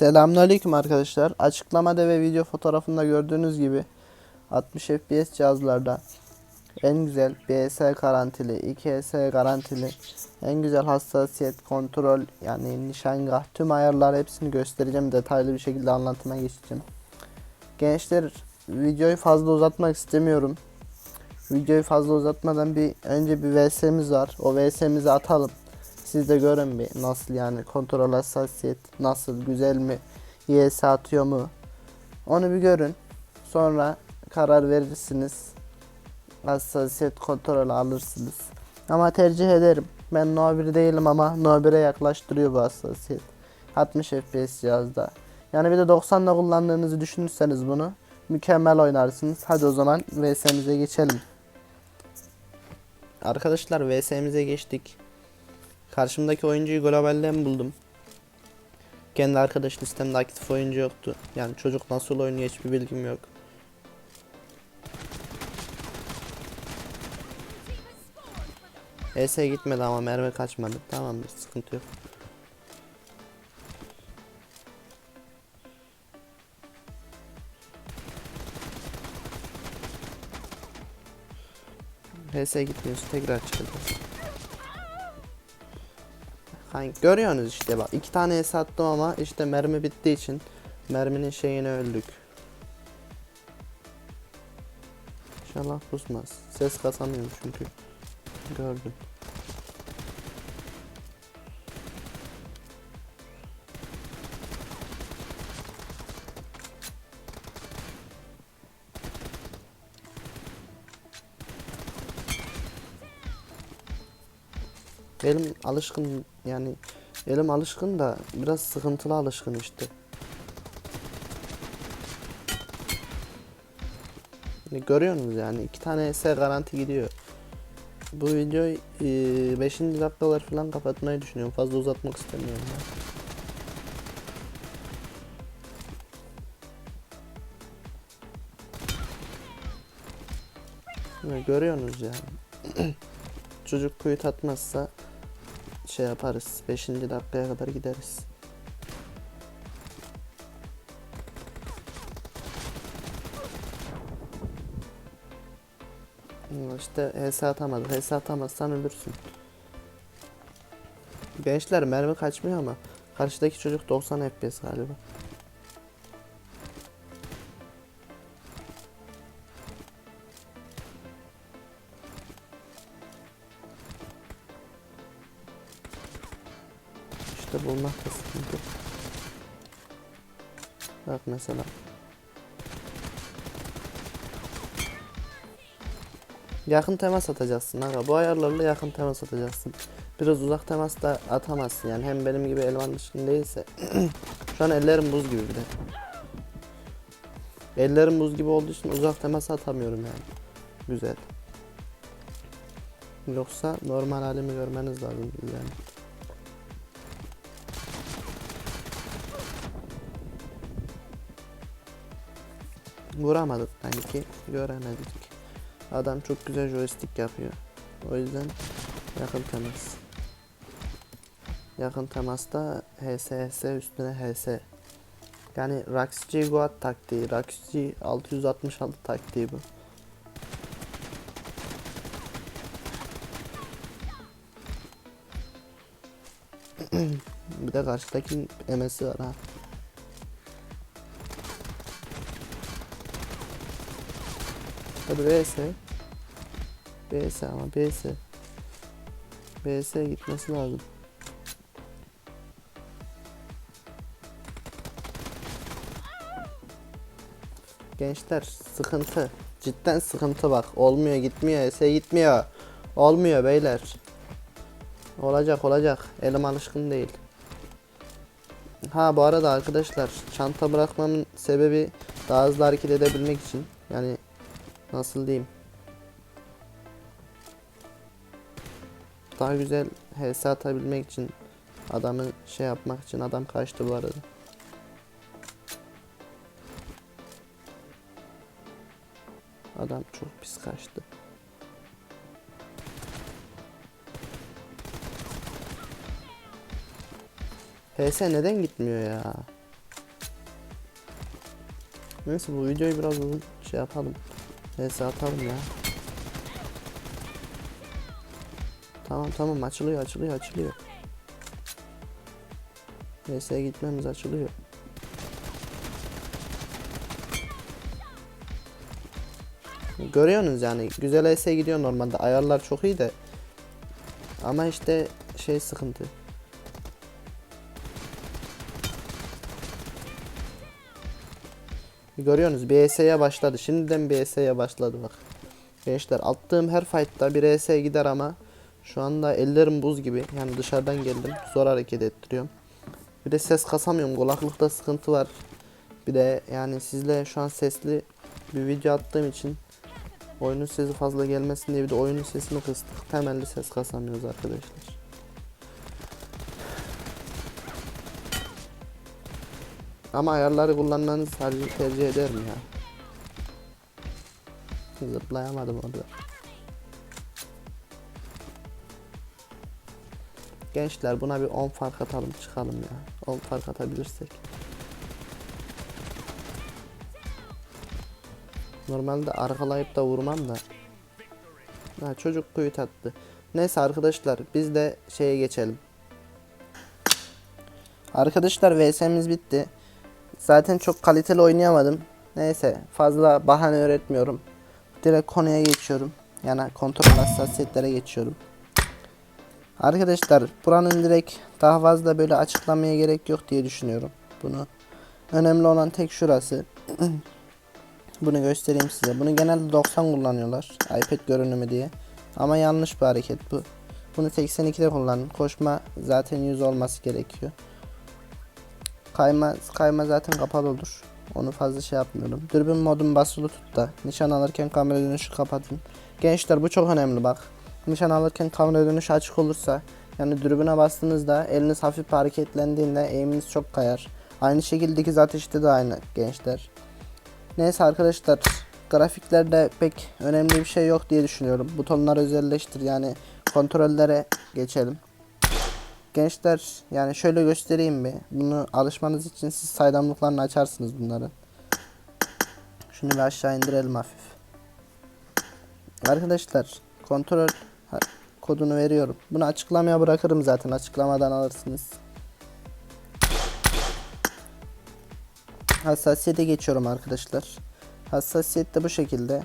Selamünaleyküm arkadaşlar. Açıklamada ve video fotoğrafında gördüğünüz gibi 60 FPS cihazlarda en güzel BS garantili, 2S garantili, en güzel hassasiyet, kontrol yani nişangah tüm ayarlar hepsini göstereceğim. Detaylı bir şekilde anlatıma geçeceğim. Gençler videoyu fazla uzatmak istemiyorum. Videoyu fazla uzatmadan bir önce bir VS'miz var. O VS'mizi atalım. Siz de görün bir nasıl yani kontrol hassasiyet nasıl güzel mi YS atıyor mu? Onu bir görün. Sonra karar verirsiniz. Hassasiyet kontrol alırsınız. Ama tercih ederim. Ben No 1 değilim ama No 1'e yaklaştırıyor bu hassasiyet. 60 FPS cihazda yani bir de 90'da kullandığınızı düşünürseniz bunu mükemmel oynarsınız. Hadi o zaman VS'mize geçelim. Arkadaşlar VS'mize geçtik Karşımdaki oyuncuyu globalden buldum. Kendi arkadaş listemde aktif oyuncu yoktu. Yani çocuk nasıl oynuyor hiçbir bilgim yok. ES gitmedi ama mermi kaçmadı. Tamamdır sıkıntı yok. HS gitmiyorsa tekrar çıkacağız. Hani görüyorsunuz işte bak iki tane es attım ama işte mermi bittiği için merminin şeyine öldük. İnşallah pusmaz. Ses kasamıyorum çünkü. Gördüm. Elim alışkın yani elim alışkın da biraz sıkıntılı alışkın işte. Yani görüyorsunuz yani iki tane eser garanti gidiyor. Bu videoyu 5. dakikalar falan kapatmayı düşünüyorum. Fazla uzatmak istemiyorum. Ya. Ya görüyorsunuz yani. Çocuk kuyut atmazsa şey yaparız. 5. dakikaya kadar gideriz. İşte HS atamadık. HS atamazsan ölürsün. Gençler mermi kaçmıyor ama karşıdaki çocuk 90 FPS galiba. Bulmak da. Bak mesela. Yakın temas atacaksın aga. Bu ayarlarla yakın temas atacaksın. Biraz uzak temas da atamazsın yani. Hem benim gibi elvan dışın değilse. Şu an ellerim buz gibi bir de. Ellerim buz gibi olduğu için uzak temas atamıyorum yani. Güzel. Yoksa normal halimi görmeniz lazım yani. Vuramadık sanki. Göremedik. Adam çok güzel joystick yapıyor. O yüzden yakın temas. Yakın temasta HSS üstüne HS. Yani Raxi Goat taktiği. Raxi 666 taktiği bu. bir de karşıdaki MS'i var ha. Hadi BS. BS ama BS. BS gitmesi lazım. Gençler sıkıntı. Cidden sıkıntı bak. Olmuyor gitmiyor. S gitmiyor. Olmuyor beyler. Olacak olacak. Elim alışkın değil. Ha bu arada arkadaşlar çanta bırakmamın sebebi daha hızlı hareket edebilmek için. Yani nasıl diyeyim? Daha güzel HS atabilmek için adamı şey yapmak için adam kaçtı bu arada. Adam çok pis kaçtı. HS neden gitmiyor ya? Neyse bu videoyu biraz uzun şey yapalım. Neyse atalım ya. Tamam tamam açılıyor açılıyor açılıyor. Neyse gitmemiz açılıyor. Görüyorsunuz yani güzel ES gidiyor normalde ayarlar çok iyi de ama işte şey sıkıntı. Görüyorsunuz BS'ye başladı. Şimdiden BS'ye başladı bak. Gençler attığım her fight'ta bir ES gider ama şu anda ellerim buz gibi. Yani dışarıdan geldim. Zor hareket ettiriyorum. Bir de ses kasamıyorum. Kulaklıkta sıkıntı var. Bir de yani sizle şu an sesli bir video attığım için oyunun sesi fazla gelmesin diye bir de oyunun sesini kıstık. Temelli ses kasamıyoruz arkadaşlar. Ama ayarları kullanmanızı sadece tercih ederim ya. Zıplayamadım orada. Gençler buna bir 10 fark atalım çıkalım ya. 10 fark atabilirsek. Normalde arkalayıp da vurmam da. Ha, çocuk kuyu tattı. Neyse arkadaşlar biz de şeye geçelim. Arkadaşlar VS'miz bitti. Zaten çok kaliteli oynayamadım. Neyse fazla bahane öğretmiyorum. Direkt konuya geçiyorum. Yani kontrol hassasiyetlere geçiyorum. Arkadaşlar buranın direkt daha fazla böyle açıklamaya gerek yok diye düşünüyorum. Bunu önemli olan tek şurası. Bunu göstereyim size. Bunu genelde 90 kullanıyorlar. iPad görünümü diye. Ama yanlış bir hareket bu. Bunu 82'de kullanın. Koşma zaten 100 olması gerekiyor. Kayma kayma zaten kapalı olur. Onu fazla şey yapmıyorum. Dürbün modum basılı tut da. Nişan alırken kamera dönüşü kapatın. Gençler bu çok önemli bak. Nişan alırken kamera dönüşü açık olursa yani dürbüne bastığınızda eliniz hafif hareketlendiğinde eğiminiz çok kayar. Aynı şekilde ikiz ateşte de aynı gençler. Neyse arkadaşlar grafiklerde pek önemli bir şey yok diye düşünüyorum. Butonları özelleştir yani kontrollere geçelim. Gençler yani şöyle göstereyim bir. Bunu alışmanız için siz saydamlıklarını açarsınız bunları. Şunu bir aşağı indirelim hafif. Arkadaşlar kontrol kodunu veriyorum. Bunu açıklamaya bırakırım zaten. Açıklamadan alırsınız. Hassasiyete geçiyorum arkadaşlar. Hassasiyet de bu şekilde.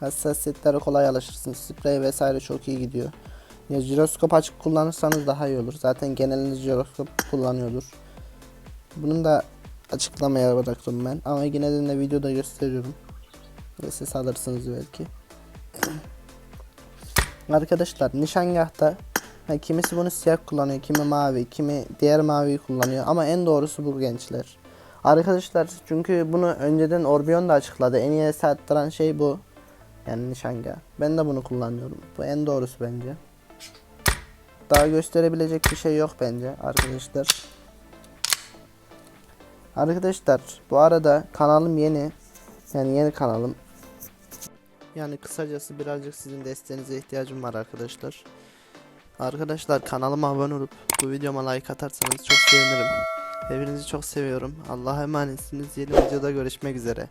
Hassasiyetlere kolay alışırsınız. Sprey vesaire çok iyi gidiyor. Ya jiroskop açık kullanırsanız daha iyi olur. Zaten geneliniz jiroskop kullanıyordur. Bunun da açıklamaya bıraktım ben. Ama yine de, de videoda gösteriyorum. Ve siz alırsınız belki. Arkadaşlar nişangahta ha, kimisi bunu siyah kullanıyor, kimi mavi, kimi diğer maviyi kullanıyor ama en doğrusu bu gençler. Arkadaşlar çünkü bunu önceden Orbion da açıkladı. En iyi sattıran şey bu. Yani nişangah. Ben de bunu kullanıyorum. Bu en doğrusu bence. Daha gösterebilecek bir şey yok bence arkadaşlar. Arkadaşlar bu arada kanalım yeni. Yani yeni kanalım. Yani kısacası birazcık sizin desteğinize ihtiyacım var arkadaşlar. Arkadaşlar kanalıma abone olup bu videoma like atarsanız çok sevinirim. Hepinizi çok seviyorum. Allah'a emanetsiniz. Yeni videoda görüşmek üzere.